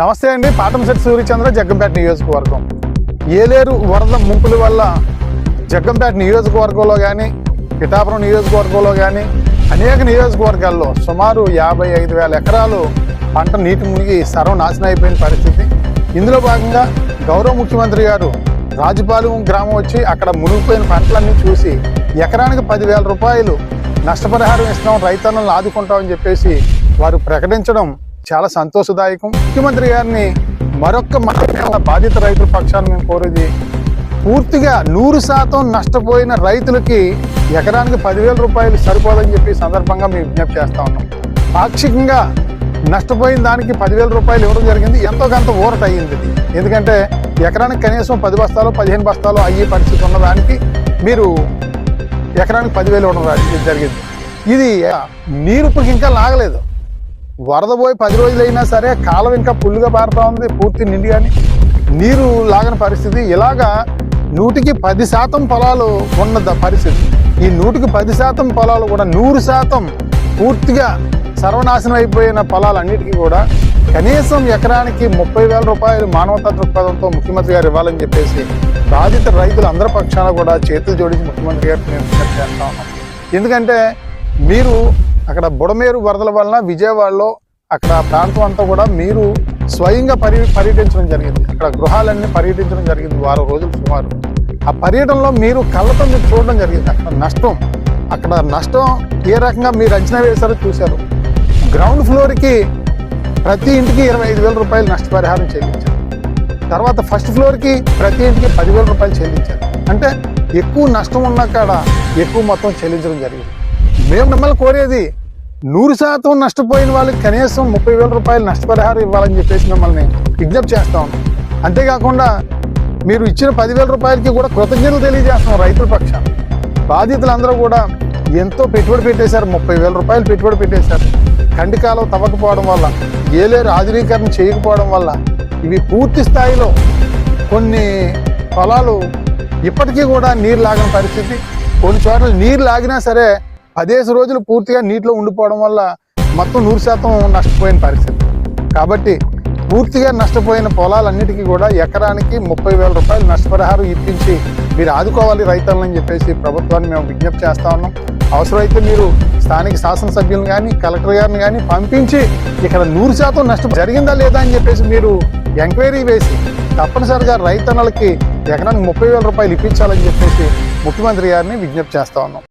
నమస్తే అండి పాటంశెట్టి సూర్యచంద్ర జగ్గంపేట నియోజకవర్గం. ఏలేరు వరద ముంపుల వల్ల జగ్గంపేట నియోజకవర్గంలో కానీ పిఠాపురం నియోజకవర్గంలో కానీ అనేక నియోజకవర్గాల్లో సుమారు యాభై ఐదు వేల ఎకరాలు పంట నీటి మునిగి సర్వనాశనం అయిపోయిన పరిస్థితి. ఇందులో భాగంగా గౌరవ ముఖ్యమంత్రి గారు రాజుపాలెం గ్రామం వచ్చి అక్కడ మునిగిపోయిన పంటలన్నీ చూసి ఎకరానికి పదివేల రూపాయలు నష్టపరిహారం ఇస్తాం రైతన్నలను ఆదుకుంటామని చెప్పేసి వారు ప్రకటించడం చాలా సంతోషదాయకం. ముఖ్యమంత్రి గారిని మరొక్క మాట బాధిత రైతుల పక్షాన్ని మేము కోరేది పూర్తిగా నూరు శాతం నష్టపోయిన రైతులకి ఎకరానికి పదివేల రూపాయలు సరిపోదని చెప్పి సందర్భంగా మేము విజ్ఞప్తి చేస్తా ఉన్నాం. పాక్షికంగా నష్టపోయిన దానికి పదివేల రూపాయలు ఇవ్వడం జరిగింది. ఎంతో కొంత ఊరట అయ్యింది ఎందుకంటే ఎకరానికి కనీసం పది బస్తాలు పదిహేను బస్తాలు అయ్యే పరిస్థితి ఉన్నదానికి మీరు ఎకరానికి పదివేలు ఇవ్వడం జరిగింది. ఇది నీరు ఇప్పుడు ఇంకా లాగలేదు. వరద పోయి పది రోజులు అయినా సరే కాలం ఇంకా పుల్లుగా పారుతూ ఉంది పూర్తి నిండి కానీ నీరు లాగని పరిస్థితి. ఇలాగా నూటికి పది శాతం పొలాలు ఉన్న పరిస్థితి. ఈ నూటికి పది శాతం పొలాలు కూడా నూరు శాతం పూర్తిగా సర్వనాశనం అయిపోయిన పొలాలన్నిటికీ కూడా కనీసం ఎకరానికి ముప్పై వేల రూపాయలు మానవతా దృక్పథంతో ముఖ్యమంత్రి గారు ఇవ్వాలని చెప్పేసి బాధిత రైతులు అందరి పక్షాన కూడా చేతులు జోడించి ముఖ్యమంత్రి గారికి మేము చేస్తా ఉన్నాం ఎందుకంటే మీరు అక్కడ బుడమేరు వరదల వలన విజయవాడలో అక్కడ ప్రాంతం అంతా కూడా మీరు స్వయంగా పర్య పర్యటించడం జరిగింది. అక్కడ గృహాలన్నీ పర్యటించడం జరిగింది వారం రోజులు సుమారు. ఆ పర్యటనలో మీరు కళ్ళతో మీరు చూడడం జరిగింది. అక్కడ నష్టం. అక్కడ నష్టం ఏ రకంగా మీరు అంచనా వేశారో చూశారు. గ్రౌండ్ ఫ్లోర్కి ప్రతి ఇంటికి ఇరవై ఐదు వేల రూపాయలు నష్టపరిహారం చెల్లించారు. తర్వాత ఫస్ట్ ఫ్లోర్కి ప్రతి ఇంటికి పదివేల రూపాయలు చెల్లించారు. అంటే ఎక్కువ నష్టం ఉన్న కాడ ఎక్కువ మొత్తం చెల్లించడం జరిగింది. మేము మిమ్మల్ని కోరేది నూరు శాతం నష్టపోయిన వాళ్ళకి కనీసం ముప్పై వేల రూపాయలు నష్టపరిహారం ఇవ్వాలని చెప్పేసి మిమ్మల్ని విజ్ఞప్తి చేస్తాం. అంతేకాకుండా మీరు ఇచ్చిన పదివేల రూపాయలకి కూడా కృతజ్ఞతలు తెలియజేస్తాం రైతుల పక్షాన. బాధితులందరూ కూడా ఎంతో పెట్టుబడి పెట్టేశారు ముప్పై వేల రూపాయలు పెట్టుబడి పెట్టేశారు. కండికాలం తవ్వకపోవడం వల్ల ఏలేరు ఆధునీకరణ చేయకపోవడం వల్ల ఇవి పూర్తి స్థాయిలో కొన్ని పొలాలు ఇప్పటికీ కూడా నీరు లాగిన పరిస్థితి. కొన్ని చోట్ల నీరు లాగినా సరే పదేసి రోజులు పూర్తిగా నీటిలో ఉండిపోవడం వల్ల మొత్తం నూరు శాతం నష్టపోయిన పరిస్థితి. కాబట్టి పూర్తిగా నష్టపోయిన పొలాలన్నిటికీ కూడా ఎకరానికి ముప్పై వేల రూపాయలు నష్టపరిహారం ఇప్పించి మీరు ఆదుకోవాలి రైతులని చెప్పేసి ప్రభుత్వాన్ని మేము విజ్ఞప్తి చేస్తా ఉన్నాం. అవసరమైతే మీరు స్థానిక శాసనసభ్యులను కానీ కలెక్టర్ గారిని కానీ పంపించి ఇక్కడ నూరు శాతం నష్టం జరిగిందా లేదా అని చెప్పేసి మీరు ఎంక్వైరీ వేసి తప్పనిసరిగా రైతన్నలకి ఎకరానికి ముప్పై వేల రూపాయలు ఇప్పించాలని చెప్పేసి ముఖ్యమంత్రి గారిని విజ్ఞప్తి చేస్తా ఉన్నాం.